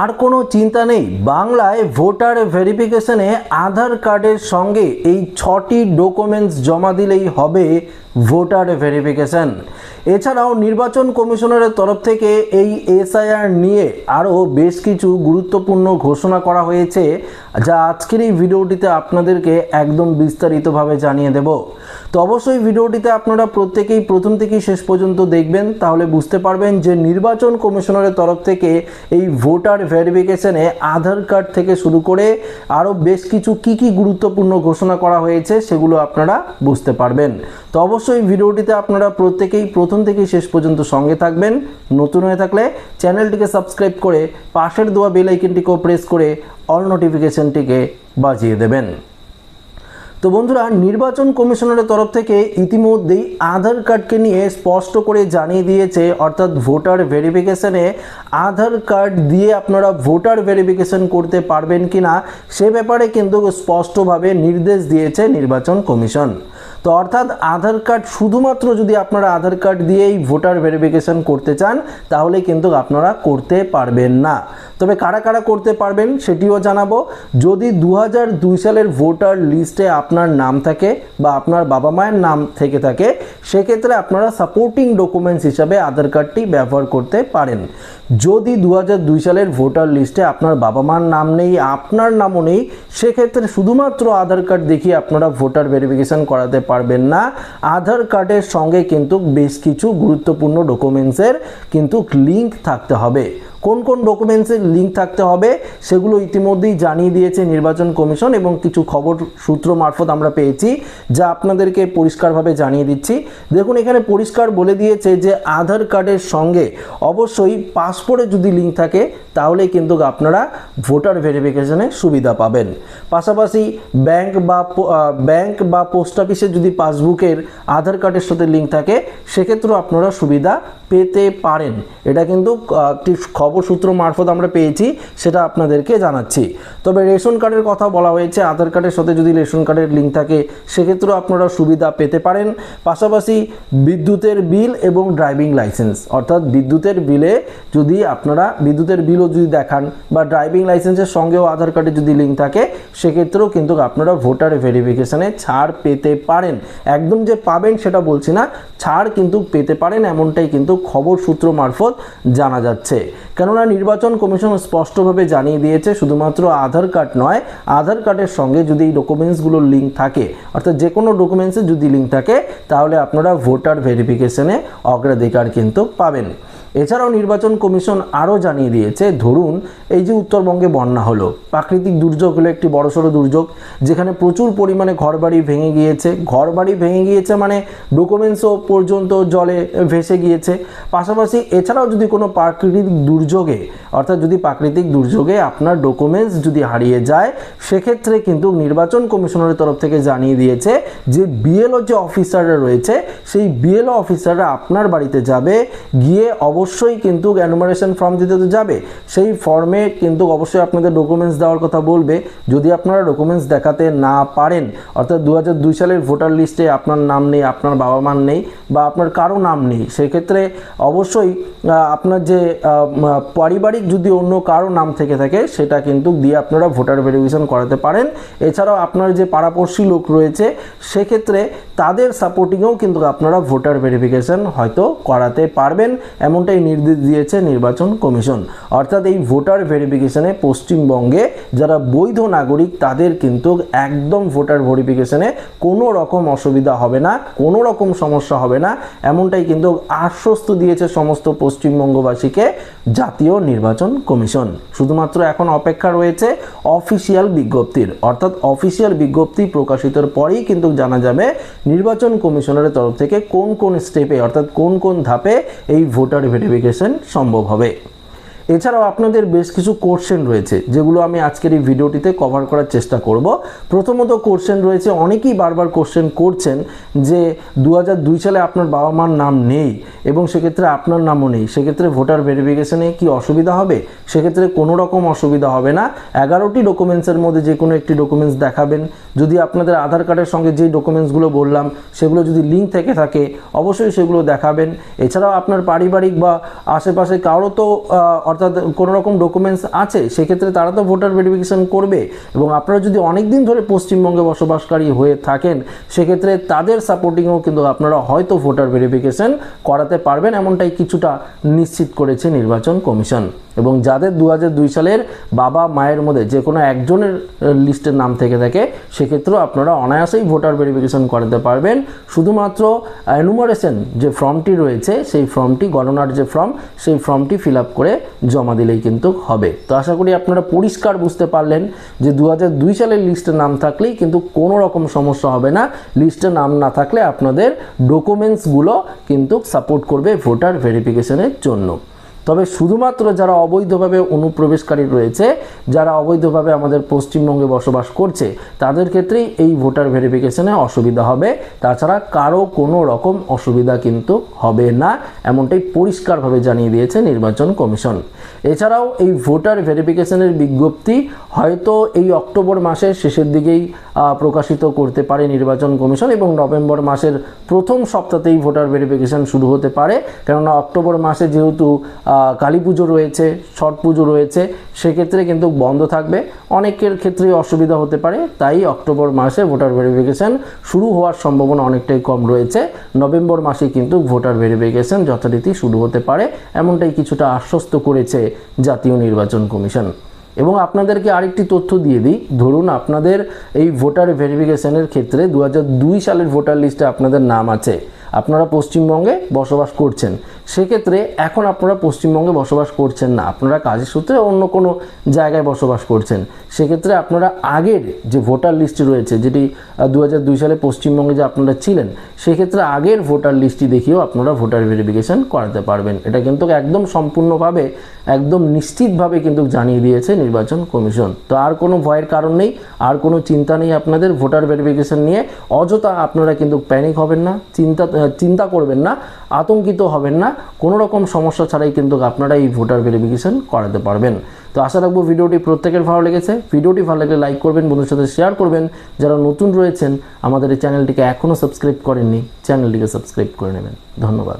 আর কোনো চিন্তা নেই। বাংলায় ভোটার ভেরিফিকেশনে আধার কার্ডের সঙ্গে এই ছটি ডকুমেন্টস জমা দিলেই হবে ভোটার ভেরিফিকেশন। এছাড়াও নির্বাচন কমিশনারের তরফ থেকে এই এসআইআর নিয়ে আরও বেশ কিছু গুরুত্বপূর্ণ ঘোষণা করা হয়েছে, যা আজকের এই ভিডিওটিতে আপনাদেরকে একদম বিস্তারিতভাবে জানিয়ে দেব। তো অবশ্যই ভিডিওটিতে আপনারা প্রত্যেকেই প্রথম থেকেই শেষ পর্যন্ত দেখবেন, তাহলে বুঝতে পারবেন যে নির্বাচন কমিশনারের তরফ থেকে এই ভোটার ভেরিফিকেশনে আধার কার্ড থেকে শুরু করে আরও বেশ কিছু কি কি গুরুত্বপূর্ণ ঘোষণা করা হয়েছে সেগুলো আপনারা বুঝতে পারবেন। তো অবশ্যই ভিডিওটিতে আপনারা প্রত্যেকেই প্রথম থেকে শেষ পর্যন্ত সঙ্গে থাকবেন। নতুন হয়ে থাকলে চ্যানেলটিকে সাবস্ক্রাইব করে পাশের দেওয়া বেল আইকনটিকেও প্রেস করে অল নোটিফিকেশনটিকে বাজিয়ে দেবেন। তো বন্ধুরা, নির্বাচন কমিশনারের তরফ থেকে ইতিমধ্যেই আধার কার্ডকে নিয়ে স্পষ্ট করে জানিয়ে দিয়েছে, অর্থাৎ ভোটার ভেরিফিকেশনে আধার কার্ড দিয়ে আপনারা ভোটার ভেরিফিকেশন করতে পারবেন কি না সে ব্যাপারে কিন্তু স্পষ্টভাবে নির্দেশ দিয়েছে নির্বাচন কমিশন। তো অর্থাৎ আধার কার্ড শুধুমাত্র যদি আপনারা আধার কার্ড দিয়েই ভোটার ভেরিফিকেশন করতে চান, তাহলে কিন্তু আপনারা করতে পারবেন না। তবে কারা কারা করতে পারবেন সেটিও জানাব। যদি দু সালের ভোটার লিস্টে আপনার নাম থাকে বা আপনার বাবা মায়ের নাম থেকে থাকে, সেক্ষেত্রে আপনারা সাপোর্টিং ডকুমেন্টস হিসাবে আধার কার্ডটি ব্যবহার করতে পারেন। যদি দু সালের ভোটার লিস্টে আপনার বাবা মার নাম নেই, আপনার নামও নেই, সেক্ষেত্রে শুধুমাত্র আধার কার্ড দেখিয়ে আপনারা ভোটার ভেরিফিকেশন করাতে পারবেন না। আধার কার্ডের সঙ্গে কিন্তু বেশ কিছু গুরুত্বপূর্ণ ডকুমেন্টসের কিন্তু লিঙ্ক থাকতে হবে। কোন কোন ডকুমেন্টসের লিঙ্ক থাকতে হবে সেগুলো ইতিমধ্যেই জানিয়ে দিয়েছে নির্বাচন কমিশন এবং কিছু খবর সূত্র মারফত আমরা পেয়েছি, যা আপনাদেরকে পরিষ্কারভাবে জানিয়ে দিচ্ছি। দেখুন, এখানে পরিষ্কার বলে দিয়েছে যে আধার কার্ডের সঙ্গে অবশ্যই পাসপোর্টের যদি লিঙ্ক থাকে তাহলে কিন্তু আপনারা ভোটার ভেরিফিকেশনে সুবিধা পাবেন। পাশাপাশি ব্যাংক বা ব্যাংক বা পোস্ট অফিসের যদি পাসবুকের আধার কার্ডের সাথে লিঙ্ক থাকে, সেক্ষেত্রেও আপনারা সুবিধা পেতে পারেন। এটা কিন্তু একটি খবর সূত্র মারফত আমরা পেয়েছি, সেটা আপনাদেরকে জানাচ্ছি। তবে রেশন কার্ডের কথা বলা হয়েছে, আধার কার্ডের সাথে যদি রেশন কার্ডের লিঙ্ক থাকে, সেক্ষেত্রেও আপনারা সুবিধা পেতে পারেন। পাশাপাশি বিদ্যুতের বিল এবং ড্রাইভিং লাইসেন্স, অর্থাৎ বিদ্যুতের বিলে যদি আপনারা, বিদ্যুতের বিলও যদি দেখান বা ড্রাইভিং লাইসেন্সের সঙ্গেও আধার কার্ডে যদি লিঙ্ক থাকে, সেক্ষেত্রেও কিন্তু আপনারা ভোটার ভেরিফিকেশানে ছাড় পেতে পারেন। একদম যে পাবেন সেটা বলছি না, ছাড় কিন্তু পেতে পারেন, এমনটাই কিন্তু খবর সূত্র মারফত জানা যাচ্ছে। কেননা নির্বাচন কমিশন স্পষ্টভাবে জানিয়ে দিয়েছে, শুধুমাত্র আধার কার্ড নয়, আধার কার্ডের সঙ্গে যদি এই ডকুমেন্টসগুলোর লিঙ্ক থাকে, অর্থাৎ যে কোনো ডকুমেন্টসের যদি লিঙ্ক থাকে, তাহলে আপনারা ভোটার ভেরিফিকেশনে অগ্রাধিকার কিন্তু পাবেন। এছাড়াও নির্বাচন কমিশন আরও জানিয়ে দিয়েছে, ধরুন এই যে উত্তরবঙ্গে বন্যা হলো, প্রাকৃতিক দুর্যোগ হলো একটি বড়সড় দুর্যোগ, যেখানে প্রচুর পরিমাণে ঘরবাড়ি ভেঙে গিয়েছে। ঘরবাড়ি ভেঙে গিয়েছে মানে ডকুমেন্টসও পর্যন্ত জলে ভেসে গিয়েছে। পাশাপাশি এছাড়াও যদি কোনো প্রাকৃতিক দুর্যোগে, অর্থাৎ যদি প্রাকৃতিক দুর্যোগে আপনার ডকুমেন্টস যদি হারিয়ে যায়, সেক্ষেত্রে কিন্তু নির্বাচন কমিশনের তরফ থেকে জানিয়ে দিয়েছে যে বিএলও যে অফিসাররা রয়েছে, সেই বিএলও অফিসাররা আপনার বাড়িতে যাবে, গিয়ে অবশ্যই অবশ্যই কিন্তু অ্যানুমারেশন ফর্ম দিতে তো যাবে। সেই ফর্মে কিন্তু অবশ্যই আপনাদের ডকুমেন্টস দেওয়ার কথা বলবে। যদি আপনারা ডকুমেন্টস দেখাতে না পারেন, অর্থাৎ দু সালের ভোটার লিস্টে আপনার নাম নেই, আপনার বাবা মার নেই বা আপনার কারও নাম নেই, সেক্ষেত্রে অবশ্যই আপনার যে পারিবারিক যদি অন্য কারও নাম থেকে থাকে, সেটা কিন্তু দিয়ে আপনারা ভোটার ভেরিফিকেশন করাতে পারেন। এছাড়াও আপনার যে পাড়াপড়শি লোক রয়েছে, সেক্ষেত্রে তাদের সাপোর্টিংয়েও কিন্তু আপনারা ভোটার ভেরিফিকেশন হয়তো করাতে পারবেন। এমনটাই নির্দেশ দিয়েছে নির্বাচন কমিশন। অর্থাৎ এই ভোটার ভেরিফিকেশনে পশ্চিমবঙ্গে যারা বৈধ নাগরিক, তাদের কিন্তু একদম ভোটার ভেরিফিকেশনে কোনো রকম অসুবিধা হবে না, কোনো রকম সমস্যা হবে না। এমনটাই কিন্তু আশ্বস্ত দিয়েছে সমস্ত পশ্চিমবঙ্গবাসীকে জাতীয় নির্বাচন কমিশন। শুধুমাত্র এখন অপেক্ষা রয়েছে অফিসিয়াল বিজ্ঞপ্তির। অর্থাৎ অফিসিয়াল বিজ্ঞপ্তি প্রকাশিতর পরেই কিন্তু জানা যাবে নির্বাচন কমিশনের তরফ থেকে কোন কোন স্টেপে, অর্থাৎ কোন কোন ধাপে এই ভোটার সম্ভব হবে। এছাড়াও আপনাদের বেশ কিছু কোশ্চেন রয়েছে, যেগুলো আমি আজকের এই ভিডিওটিতে কভার করার চেষ্টা করব। প্রথমত কোশ্চেন রয়েছে, অনেকেই বারবার কোশ্চেন করছেন যে দু সালে আপনার বাবা মার নাম নেই এবং সেক্ষেত্রে আপনার নামও নেই, সেক্ষেত্রে ভোটার ভেরিফিকেশনে কি অসুবিধা হবে? সেক্ষেত্রে কোনো রকম অসুবিধা হবে না। এগারোটি ডকুমেন্টসের মধ্যে যে কোনো একটি ডকুমেন্টস দেখাবেন। যদি আপনাদের আধার কার্ডের সঙ্গে যে ডকুমেন্টসগুলো বললাম, সেগুলো যদি লিঙ্ক থেকে থাকে, অবশ্যই সেগুলো দেখাবেন। এছাড়াও আপনার পারিবারিক বা আশেপাশে কারও তো অর্থাৎ কোনো রকম ডকুমেন্টস আছে, সেক্ষেত্রে তারা তো ভোটার ভেরিফিকেশন করবে। এবং আপনারা যদি অনেক দিন ধরে পশ্চিমবঙ্গে বসবাসকারী হয়ে থাকেন, সেক্ষেত্রে তাদের সাপোর্টিংও কিন্তু আপনারা হয়তো ভোটার ভেরিফিকেশন করাতে পারবেন, এমনটাই কিছুটা নিশ্চিত করেছে নির্বাচন কমিশন। এবং যাদের দু সালের বাবা মায়ের মধ্যে যে কোনো একজনের লিস্টের নাম থেকে থাকে, সেক্ষেত্রেও আপনারা অনায়াসেই ভোটার ভেরিফিকেশন করাতে পারবেন। শুধুমাত্র অ্যানুমারেশন যে ফর্মটি রয়েছে, সেই ফর্মটি গণনার যে ফর্ম সেই ফর্মটি ফিল করে জমা দিলেই কিন্তু হবে। তো আশা করি আপনারা পরিষ্কার বুঝতে পারলেন যে দু সালের লিস্টে নাম থাকলেই কিন্তু কোনো রকম সমস্যা হবে না। লিস্টে নাম না থাকলে আপনাদের ডকুমেন্টসগুলো কিন্তু সাপোর্ট করবে ভোটার ভেরিফিকেশনের জন্য। তবে শুধুমাত্র যারা অবৈধভাবে অনুপ্রবেশকারী রয়েছে, যারা অবৈধভাবে আমাদের পশ্চিমবঙ্গে বসবাস করছে, তাদের ক্ষেত্রেই এই ভোটার ভেরিফিকেশনে অসুবিধা হবে। তাছাড়া কারও কোনো রকম অসুবিধা কিন্তু হবে না, এমনটাই পরিষ্কারভাবে জানিয়ে দিয়েছে নির্বাচন কমিশন। এছাড়াও এই ভোটার ভেরিফিকেশনের বিজ্ঞপ্তি হয়তো এই অক্টোবর মাসের শেষের দিকেই প্রকাশিত করতে পারে নির্বাচন কমিশন এবং নভেম্বর মাসের প্রথম সপ্তাহতেই ভোটার ভেরিফিকেশন শুরু হতে পারে। কেননা অক্টোবর মাসে যেহেতু কালী পুজো রয়েছে, ছট পুজো রয়েছে, সেক্ষেত্রে কিন্তু বন্ধ থাকবে। অনেকের ক্ষেত্রেই অসুবিধা হতে পারে, তাই অক্টোবর মাসে ভোটার ভেরিফিকেশন শুরু হওয়ার সম্ভাবনা অনেকটাই কম রয়েছে। নভেম্বর মাসে কিন্তু ভোটার ভেরিফিকেশন যথারীতি শুরু হতে পারে, এমনটাই কিছুটা আশ্বস্ত করেছে জাতীয় নির্বাচন কমিশন। এবং আপনাদেরকে আরেকটি তথ্য দিয়ে দিই, ধরুন আপনাদের এই ভোটার ভেরিফিকেশনের ক্ষেত্রে দু হাজার দুই সালের ভোটার লিস্টে আপনাদের নাম আছে। আপনারা পশ্চিমবঙ্গে বসবাস করছেন। সেক্ষেত্রে এখন আপনারা পশ্চিমবঙ্গে বসবাস করছেন না। আপনারা কাজের সূত্রে অন্য কোনো জায়গায় বসবাস করছেন। সেক্ষেত্রে আপনারা আগের যে ভোটার লিস্ট রয়েছে, যেটি দু সালে পশ্চিমবঙ্গে যে আপনারা ছিলেন, সেক্ষেত্রে আগের ভোটার লিস্টটি দেখিয়েও আপনারা ভোটার ভেরিফিকেশান করাতে পারবেন। এটা কিন্তু একদম সম্পূর্ণভাবে একদম নিশ্চিতভাবে কিন্তু জানিয়ে দিয়েছে নির্বাচন কমিশন। তো আর কোনো ভয়ের কারণ নেই, আর কোনো চিন্তা নেই আপনাদের ভোটার ভেরিফিকেশন নিয়ে। অযথা আপনারা কিন্তু প্যানিক হবেন না, চিন্তা চিন্তা করবেন না, আতঙ্কিত হবেন না। কোনো রকম সমস্যা ছাড়াই কিন্তু আপনারা এই ভোটার ভেরিফিকেশন করাতে পারবেন। তো আশা রাখব ভিডিওটি প্রত্যেকের ভালো লেগেছে। ভিডিওটি ভালো লাগলে লাইক করবেন বন্ধুর সাথে শেয়ার করবেন। যারা নতুন রয়েছেন, আমাদের এই চ্যানেলটিকে এখনও সাবস্ক্রাইব করেননি চ্যানেলটিকে সাবস্ক্রাইব করে নেবেন। ধন্যবাদ।